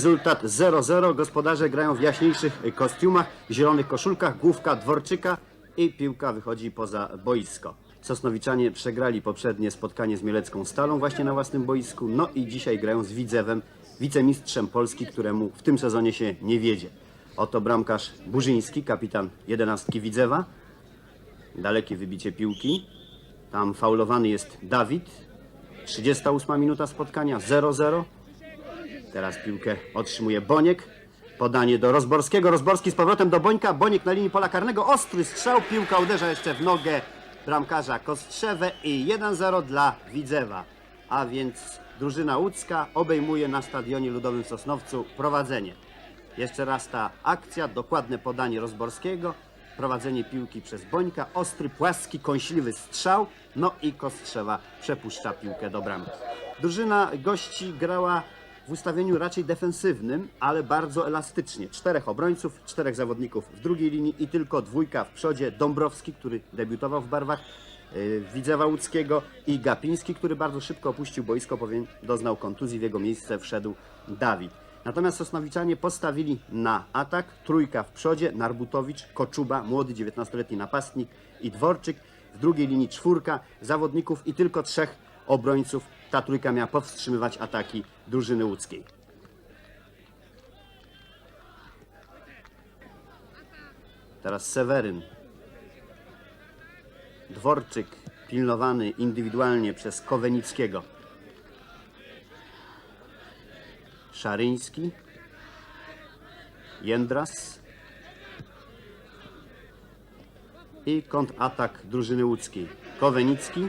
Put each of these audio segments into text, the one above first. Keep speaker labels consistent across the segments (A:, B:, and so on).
A: Rezultat 0-0. Gospodarze grają w jaśniejszych kostiumach, zielonych koszulkach, główka Dworczyka i piłka wychodzi poza boisko. Sosnowiczanie przegrali poprzednie spotkanie z Mielecką Stalą właśnie na własnym boisku, no i dzisiaj grają z Widzewem, wicemistrzem Polski, któremu w tym sezonie się nie wiedzie. Oto bramkarz Burzyński, kapitan jedenastki Widzewa. Dalekie wybicie piłki. Tam faulowany jest Dawid. 38 minuta spotkania 0-0. Teraz piłkę otrzymuje Boniek. Podanie do Rozborskiego. Rozborski z powrotem do Bońka. Boniek na linii pola karnego. Ostry strzał. Piłka uderza jeszcze w nogę bramkarza Kostrzewę i 1-0 dla Widzewa. A więc drużyna łódzka obejmuje na stadionie ludowym w Sosnowcu prowadzenie. Jeszcze raz ta akcja, dokładne podanie Rozborskiego, prowadzenie piłki przez Bońka, ostry, płaski, kąśliwy strzał, no i Kostrzewa przepuszcza piłkę do bramki. Drużyna gości grała w ustawieniu raczej defensywnym, ale bardzo elastycznie. Czterech obrońców, czterech zawodników w drugiej linii i tylko dwójka w przodzie. Dąbrowski, który debiutował w barwach yy, Widzewa Łódzkiego i Gapiński, który bardzo szybko opuścił boisko, bowiem doznał kontuzji. W jego miejsce wszedł Dawid. Natomiast Sosnowiczanie postawili na atak. Trójka w przodzie, Narbutowicz, Koczuba, młody 19-letni napastnik i Dworczyk. W drugiej linii czwórka zawodników i tylko trzech obrońców. Ta trójka miała powstrzymywać ataki drużyny łódzkiej. Teraz Seweryn. Dworczyk pilnowany indywidualnie przez Kowenickiego. Szaryński. Jędras. I kontratak drużyny łódzkiej. Kowenicki.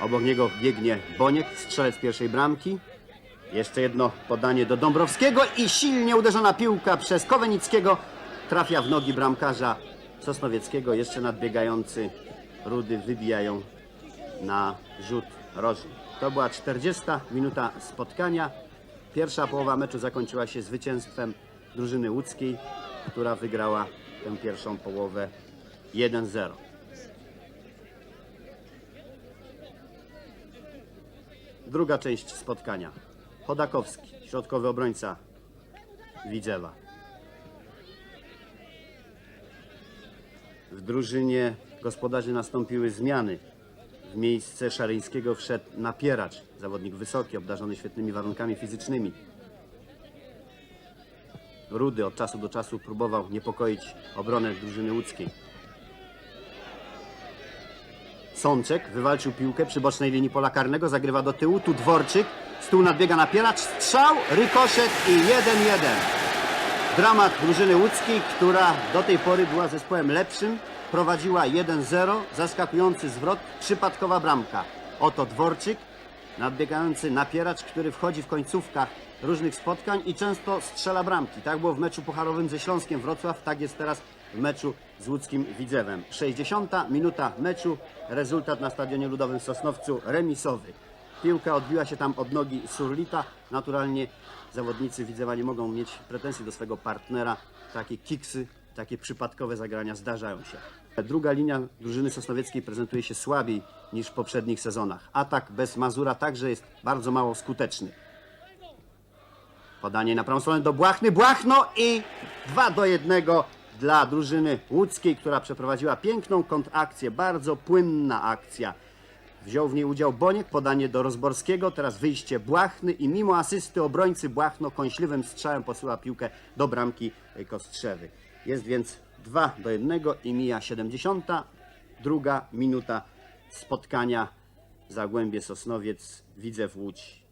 A: Obok niego biegnie Boniek, strzelec pierwszej bramki. Jeszcze jedno podanie do Dąbrowskiego i silnie uderzona piłka przez Kowenickiego trafia w nogi bramkarza Sosnowieckiego. Jeszcze nadbiegający Rudy wybijają na rzut rożny. To była 40 minuta spotkania. Pierwsza połowa meczu zakończyła się zwycięstwem drużyny łódzkiej, która wygrała tę pierwszą połowę 1-0. Druga część spotkania. Chodakowski, środkowy obrońca Widzewa. W drużynie gospodarzy nastąpiły zmiany. W miejsce Szaryńskiego wszedł napieracz, zawodnik wysoki, obdarzony świetnymi warunkami fizycznymi. Rudy od czasu do czasu próbował niepokoić obronę drużyny łódzkiej. Sączek wywalczył piłkę przy bocznej linii pola karnego, zagrywa do tyłu, tu Dworczyk, tyłu nadbiega napieracz, strzał, rykoszet i 1-1. Dramat drużyny łódzkiej, która do tej pory była zespołem lepszym, prowadziła 1-0, zaskakujący zwrot, przypadkowa bramka. Oto Dworczyk, nadbiegający napieracz, który wchodzi w końcówkach różnych spotkań i często strzela bramki. Tak było w meczu pucharowym ze Śląskiem Wrocław, tak jest teraz w meczu z łódzkim Widzewem. 60 minuta meczu, rezultat na Stadionie Ludowym w Sosnowcu remisowy. Piłka odbiła się tam od nogi Surlita. Naturalnie zawodnicy Widzewa nie mogą mieć pretensji do swego partnera. Takie kiksy, takie przypadkowe zagrania zdarzają się. Druga linia drużyny sosnowieckiej prezentuje się słabiej niż w poprzednich sezonach. Atak bez Mazura także jest bardzo mało skuteczny. Podanie na prawą stronę do Błachny. Błachno i 2 do 1 dla drużyny łódzkiej, która przeprowadziła piękną kontrakcję. Bardzo płynna akcja. Wziął w niej udział Boniek, podanie do Rozborskiego, teraz wyjście Błachny i mimo asysty obrońcy Błachno kąśliwym strzałem posyła piłkę do bramki Kostrzewy. Jest więc 2 do 1 i mija 72 minuta spotkania Zagłębie Sosnowiec, Widzew Łódź.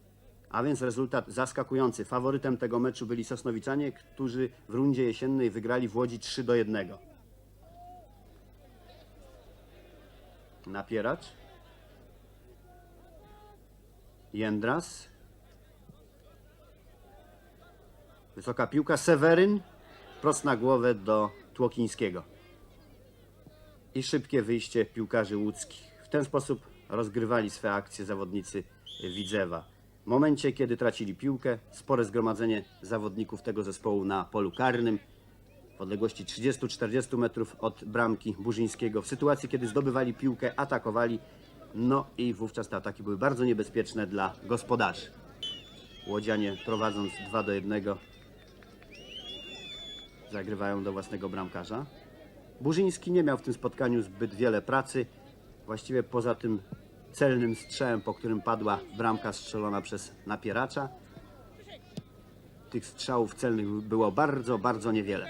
A: A więc rezultat zaskakujący. Faworytem tego meczu byli Sosnowiczanie, którzy w rundzie jesiennej wygrali w Łodzi 3 do 1. Napieracz. Jędras. Wysoka piłka. Seweryn. Prost na głowę do Tłokińskiego. I szybkie wyjście piłkarzy łódzkich. W ten sposób rozgrywali swe akcje zawodnicy Widzewa. W momencie, kiedy tracili piłkę, spore zgromadzenie zawodników tego zespołu na polu karnym w odległości 30-40 metrów od bramki Burzyńskiego. W sytuacji, kiedy zdobywali piłkę, atakowali, no i wówczas te ataki były bardzo niebezpieczne dla gospodarzy. Łodzianie prowadząc 2 do 1 zagrywają do własnego bramkarza. Burzyński nie miał w tym spotkaniu zbyt wiele pracy. Właściwie poza tym celnym strzałem, po którym padła bramka strzelona przez napieracza. Tych strzałów celnych było bardzo, bardzo niewiele.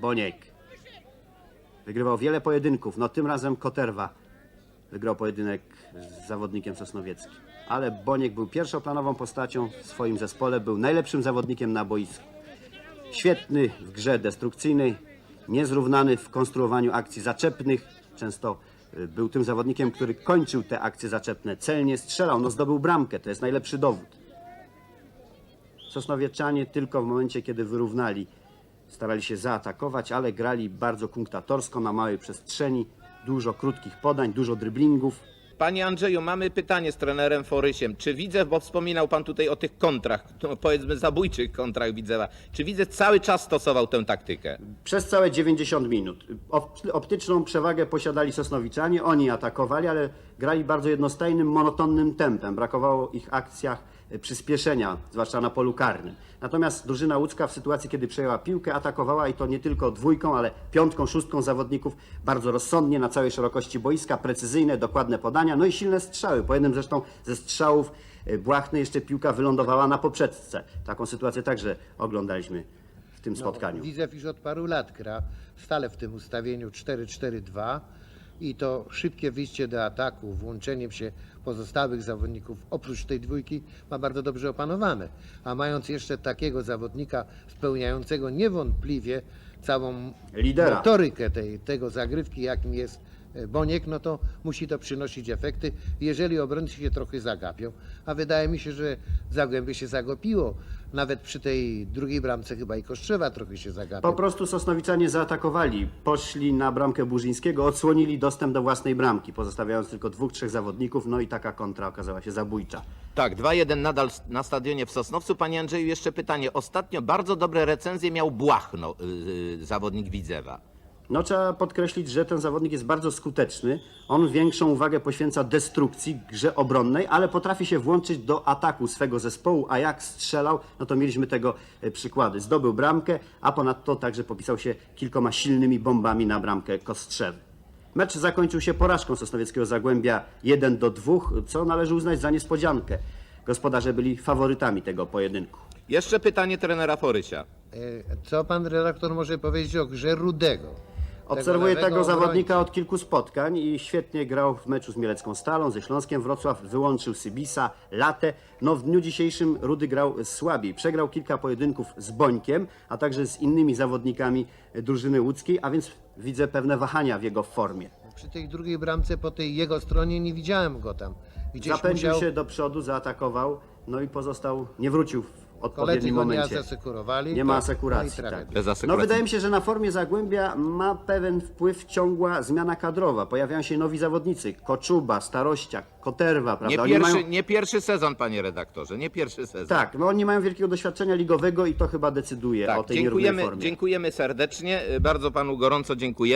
A: Boniek wygrywał wiele pojedynków. No tym razem Koterwa wygrał pojedynek z zawodnikiem sosnowieckim. Ale Boniek był pierwszoplanową postacią w swoim zespole, był najlepszym zawodnikiem na boisku. Świetny w grze destrukcyjnej, niezrównany w konstruowaniu akcji zaczepnych. Często był tym zawodnikiem, który kończył te akcje zaczepne. Celnie strzelał, no zdobył bramkę, to jest najlepszy dowód. Sosnowieczanie tylko w momencie, kiedy wyrównali, starali się zaatakować, ale grali bardzo kunktatorsko na małej przestrzeni. Dużo krótkich podań, dużo dryblingów.
B: Panie Andrzeju, mamy pytanie z trenerem Forysiem. Czy Widzew, bo wspominał pan tutaj o tych kontrach, no powiedzmy zabójczych kontrach Widzewa, czy Widzew cały czas stosował tę taktykę?
A: Przez całe 90 minut. Op- Optyczną przewagę posiadali Sosnowiczanie, oni atakowali, ale grali bardzo jednostajnym, monotonnym tempem. Brakowało ich akcjach przyspieszenia, zwłaszcza na polu karnym. Natomiast drużyna łódzka w sytuacji, kiedy przejęła piłkę, atakowała i to nie tylko dwójką, ale piątką, szóstką zawodników bardzo rozsądnie na całej szerokości boiska, precyzyjne, dokładne podania, no i silne strzały. Po jednym zresztą ze strzałów e, Błachny jeszcze piłka wylądowała na poprzeczce. Taką sytuację także oglądaliśmy w tym spotkaniu.
C: Widzew już od paru lat gra stale w tym ustawieniu 4-4-2 i to szybkie wyjście do ataku, włączeniem się pozostałych zawodników oprócz tej dwójki ma bardzo dobrze opanowane. A mając jeszcze takiego zawodnika spełniającego niewątpliwie całą
A: Lidera.
C: motorykę tej, tego zagrywki, jakim jest e, Boniek, no to musi to przynosić efekty, jeżeli obrońcy się trochę zagapią. A wydaje mi się, że Zagłębie się zagapiło. Nawet przy tej drugiej bramce chyba i Kostrzewa trochę się
A: Po
C: zagapił.
A: prostu Sosnowiczanie zaatakowali, poszli na bramkę Burzyńskiego, odsłonili dostęp do własnej bramki, pozostawiając tylko dwóch, trzech zawodników, no i taka kontra okazała się zabójcza.
B: Tak, 2-1 nadal na stadionie w Sosnowcu. Panie Andrzeju, jeszcze pytanie. Ostatnio bardzo dobre recenzje miał Błachno, yy, zawodnik Widzewa.
A: No trzeba podkreślić, że ten zawodnik jest bardzo skuteczny. On większą uwagę poświęca destrukcji, grze obronnej, ale potrafi się włączyć do ataku swego zespołu, a jak strzelał, no to mieliśmy tego e, przykłady. Zdobył bramkę, a ponadto także popisał się kilkoma silnymi bombami na bramkę Kostrzewy. Mecz zakończył się porażką Sosnowieckiego Zagłębia 1 do 2, co należy uznać za niespodziankę. Gospodarze byli faworytami tego pojedynku.
B: Jeszcze pytanie trenera Forysia.
C: E, Co pan redaktor może powiedzieć o grze Rudego?
A: Obserwuję
C: lewego
A: tego zawodnika od kilku spotkań i świetnie grał w meczu z Mielecką Stalą, ze Śląskiem Wrocław, wyłączył Sybisa, Latę. No w dniu dzisiejszym Rudy grał słabiej. Przegrał kilka pojedynków z Bońkiem, a także z innymi zawodnikami drużyny łódzkiej, a więc widzę pewne wahania w jego formie.
C: Przy tej drugiej bramce po tej jego stronie nie widziałem go tam. Gdzieś
A: Zapędził
C: musiał,
A: się do przodu, zaatakował, no i pozostał, nie wrócił w
C: koledzy
A: odpowiednim
C: go nie
A: momencie.
C: zasekurowali.
A: Nie ma asekuracji.
C: no i tragedia.
A: tak.
B: Bez
A: No
B: asekuracji.
A: wydaje mi się, że na formie Zagłębia ma pewien wpływ ciągła zmiana kadrowa. Pojawiają się nowi zawodnicy. Koczuba, Starościak, Koterwa, prawda?
B: Nie
A: Oni
B: pierwszy,
A: mają-
B: nie pierwszy sezon, panie redaktorze, nie pierwszy sezon.
A: Tak, no oni mają wielkiego doświadczenia ligowego i to chyba decyduje o
B: tak
A: tej nierównej
B: dziękujemy,
A: formie.
B: dziękujemy serdecznie. Bardzo panu gorąco dziękuję.